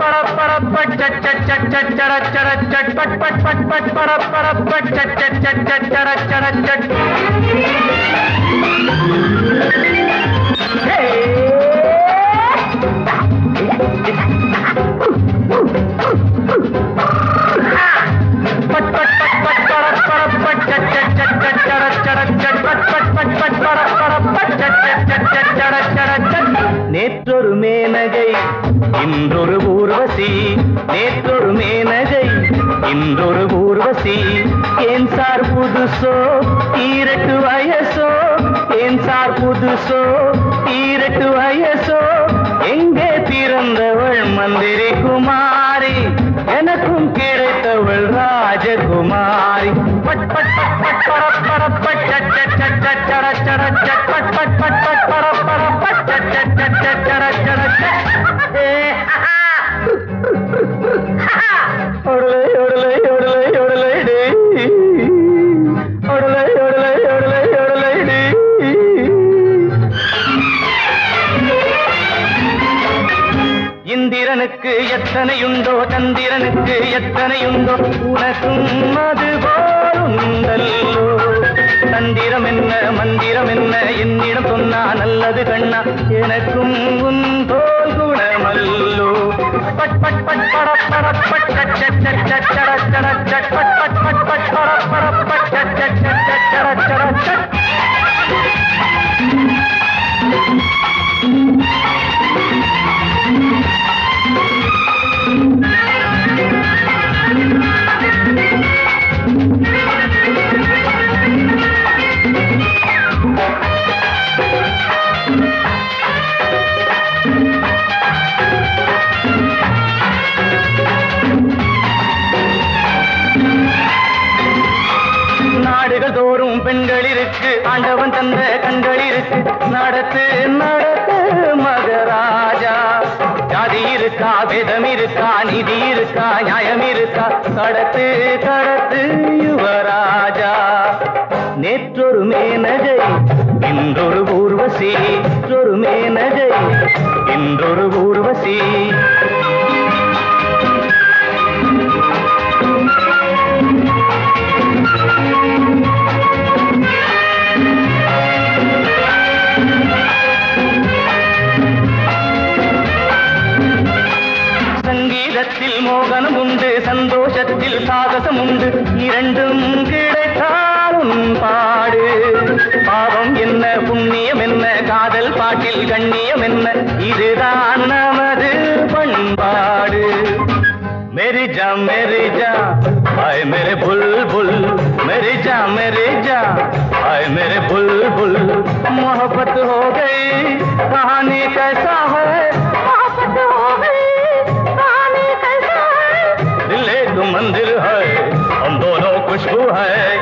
பட பட பட் சட் சட் சட் சட் சட சட சட் பட் பட் பட் பட் பட பட பட் சட் சட் சட் சட் சட சட சட் பட் பட் பட் பட் பட பட பட் சட் சட் சட் சட் சட சட சட் பட் பட் பட் பட் பட பட பட் சட் சட் சட் சட் சட சட சட் நேற்றொரு மேனகை இன்றொரு ஊர்வசி நேற்றொரு மேனகை. இன்றொரு ஊர்வசி ஏன் சார் புதுசோ ஈரட்டு வயசோ. ஏன் சார் புதுசோ ஈரட்டு வயசோ. எங்கே பிறந்தவள் மந்திரி குமாரி? எனக்கும் கிடைத்தவள் ராஜகுமாரி. பட் பட் பட் பட் பட் பட் பட் பட் பட் பட் பட் பட் பட் சந்திரனுக்கு எத்தனையுண்டோ சந்திரனுக்கு எத்தனையுண்டோ? உனக்கும் அது போலுண்டல்லோ தந்திரம் என்ன மந்திரம் என்ன என்னிடம் சொன்னா நல்லது கண்ணா? எனக்கும் உன் தோல் குணமல்லோ. பட் பட் பட் பட பட பட் சட் சட் சட் சட சட பட் பட் பட் பட் பட பட பட் சட. பெண்கள் இருக்கு ஆண்டவன் தந்த கண்கள் இருக்கு நடத்து நடத்து மகராஜா. ஜாதி இருக்கா வேதம் இருக்கா நிதி இருக்கா நியாயம் இருக்கா. கடத்து கடத்து யுவராஜா. நேற்றொரு மேனகை இன்றொரு ஊர்வசி. நேற்றொரு மேனகை இன்றொரு ஊர்வசி. சங்கீதத்தில் மோகனம் உண்டு சந்தோஷத்தில் சாகசம் உண்டு இரண்டும் கிடைத்தாலும் பாடு பாவம் என்ன புண்ணியம் என்ன காதல் பாட்டில் கண்ணியம் என்ன இதுதான் நமது பண்பாடு मेरी जा मेरी जा आए मेरे बुलबुल मेरी जा मेरी जा आए मेरे बुलबुल मोहब्बत हो गई कहानी कैसा है है